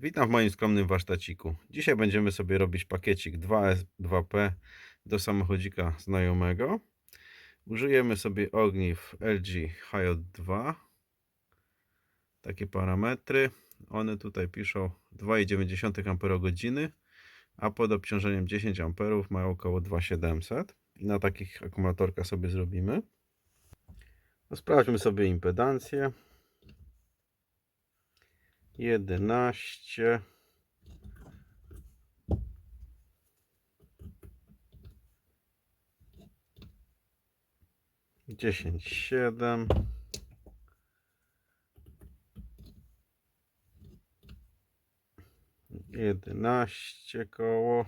Witam w moim skromnym warsztaciku. Dzisiaj będziemy sobie robić pakiecik 2S, 2P do samochodzika znajomego. Użyjemy sobie ogniw LG HJ2. Takie parametry. One tutaj piszą 2,9 Ah, a pod obciążeniem 10 A ma około 2700. I na takich akumulatorkach sobie zrobimy. No, sprawdźmy sobie impedancję. 11 10 7 11 koło.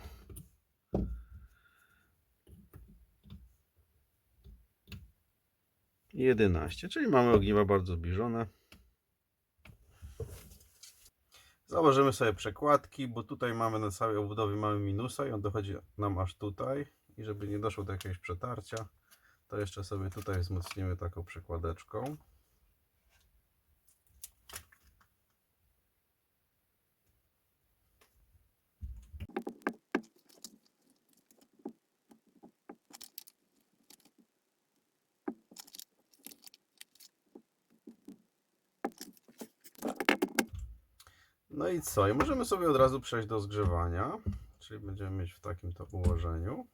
Jedenaście, czyli mamy ogniwa bardzo zbliżone. Założymy sobie przekładki, bo tutaj mamy na całej obudowie mamy minusa i on dochodzi nam aż tutaj. I żeby nie doszło do jakiegoś przetarcia, to jeszcze sobie tutaj wzmocnimy taką przekładeczką. I co? I możemy sobie od razu przejść do zgrzewania. Czyli będziemy mieć w takim to ułożeniu.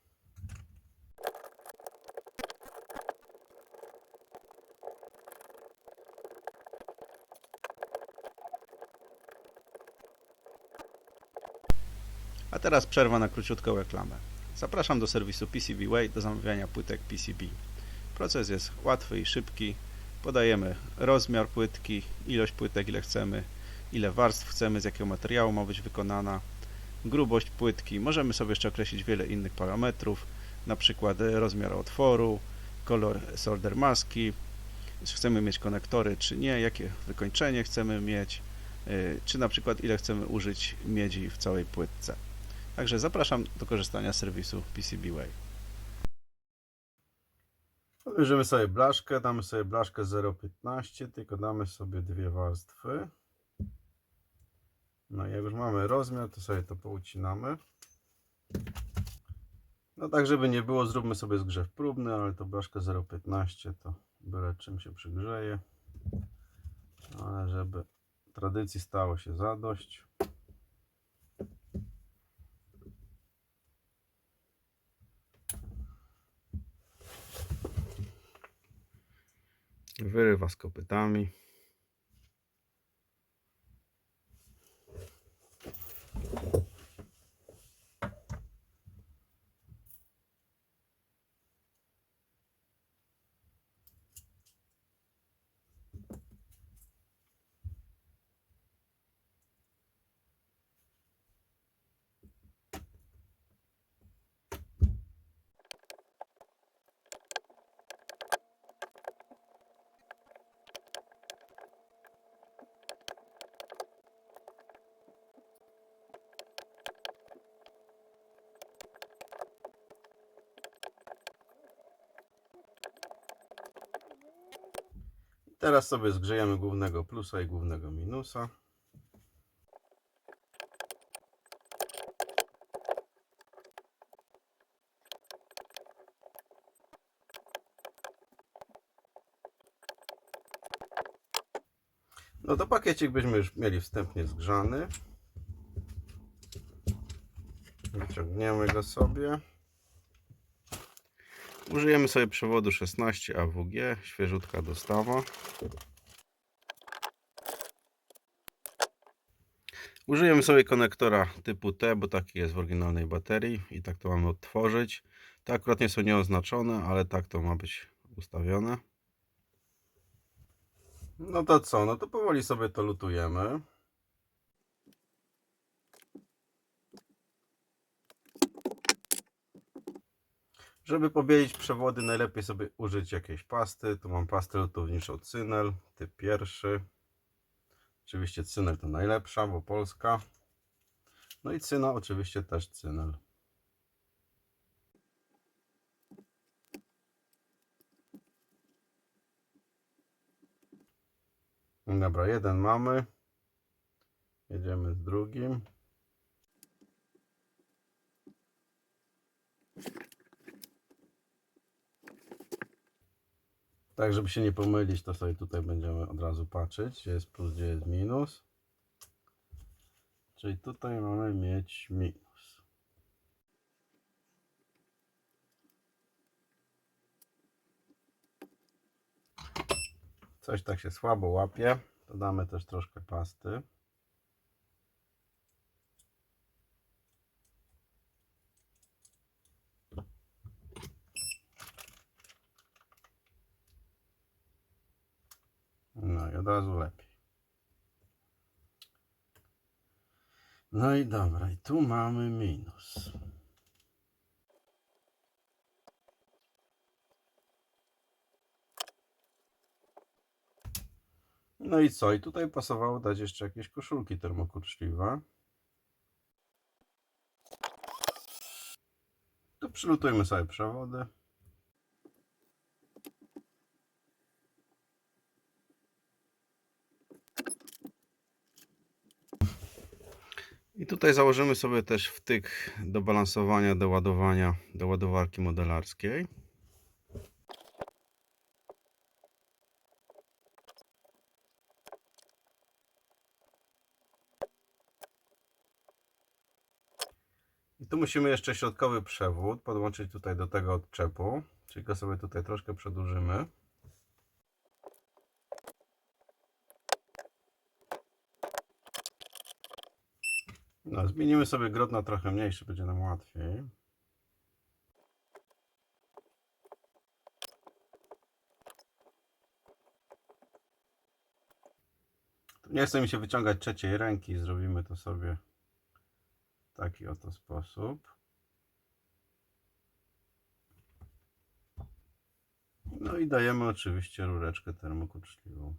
A teraz przerwa na króciutką reklamę. Zapraszam do serwisu PCBWay do zamawiania płytek PCB. Proces jest łatwy i szybki. Podajemy rozmiar płytki, ilość płytek, ile chcemy, ile warstw chcemy, z jakiego materiału ma być wykonana, grubość płytki. Możemy sobie jeszcze określić wiele innych parametrów, na przykład rozmiar otworu, kolor solder maski, czy chcemy mieć konektory, czy nie, jakie wykończenie chcemy mieć, yy, czy na przykład ile chcemy użyć miedzi w całej płytce. Także zapraszam do korzystania z serwisu PCBWay. Bierzemy sobie blaszkę, damy sobie blaszkę 0,15, tylko damy sobie dwie warstwy. No jak już mamy rozmiar, to sobie to poucinamy. No tak, żeby nie było, zróbmy sobie zgrzew próbny, ale to blaszka 0,15 to byle czym się przygrzeje. Ale żeby tradycji stało się zadość. Wyrywa z kopytami. Teraz sobie zgrzejemy głównego plusa i głównego minusa. No to pakiecik byśmy już mieli wstępnie zgrzany. Wyciągniemy go sobie. Użyjemy sobie przewodu 16 AWG, świeżutka dostawa. Użyjemy sobie konektora typu T, bo taki jest w oryginalnej baterii i tak to mamy odtworzyć. Te akurat nie są nieoznaczone, ale tak to ma być ustawione. No to co? No to powoli sobie to lutujemy. Żeby pobielić przewody, najlepiej sobie użyć jakiejś pasty. Tu mam pastę lutowniczą Cynel, typ pierwszy. Oczywiście Cynel to najlepsza, bo polska. No i Cyna oczywiście też Cynel. Dobra, jeden mamy. Jedziemy z drugim. Tak, żeby się nie pomylić, to sobie tutaj będziemy od razu patrzeć, gdzie jest plus, gdzie jest minus. Czyli tutaj mamy mieć minus. Coś tak się słabo łapie. Dodamy też troszkę pasty. No i od razu lepiej. No i dobra, i tu mamy minus. No i co? I tutaj pasowało dać jeszcze jakieś koszulki termokurczliwe. To przylutujmy sobie przewody. I tutaj założymy sobie też wtyk do balansowania, do ładowania, do ładowarki modelarskiej. I tu musimy jeszcze środkowy przewód podłączyć tutaj do tego odczepu, czyli go sobie tutaj troszkę przedłużymy. No, zmienimy sobie grot na trochę mniejszy, będzie nam łatwiej. Nie chce mi się wyciągać trzeciej ręki, zrobimy to sobie w taki oto sposób. No i dajemy oczywiście rureczkę termokurczliwą.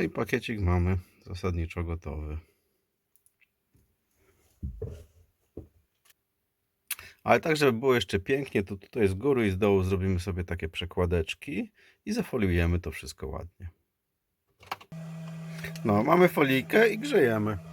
No i pakiecik mamy zasadniczo gotowy. Ale tak, żeby było jeszcze pięknie, to tutaj z góry i z dołu zrobimy sobie takie przekładeczki i zafoliujemy to wszystko ładnie. No, mamy folijkę i grzejemy.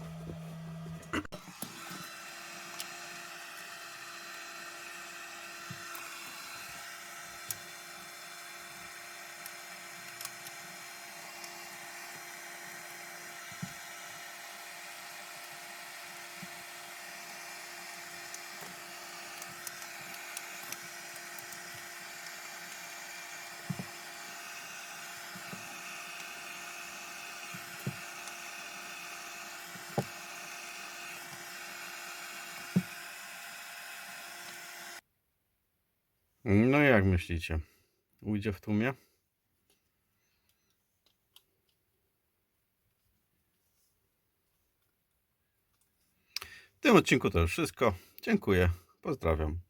No jak myślicie? Ujdzie w tłumie? W tym odcinku to już wszystko. Dziękuję. Pozdrawiam.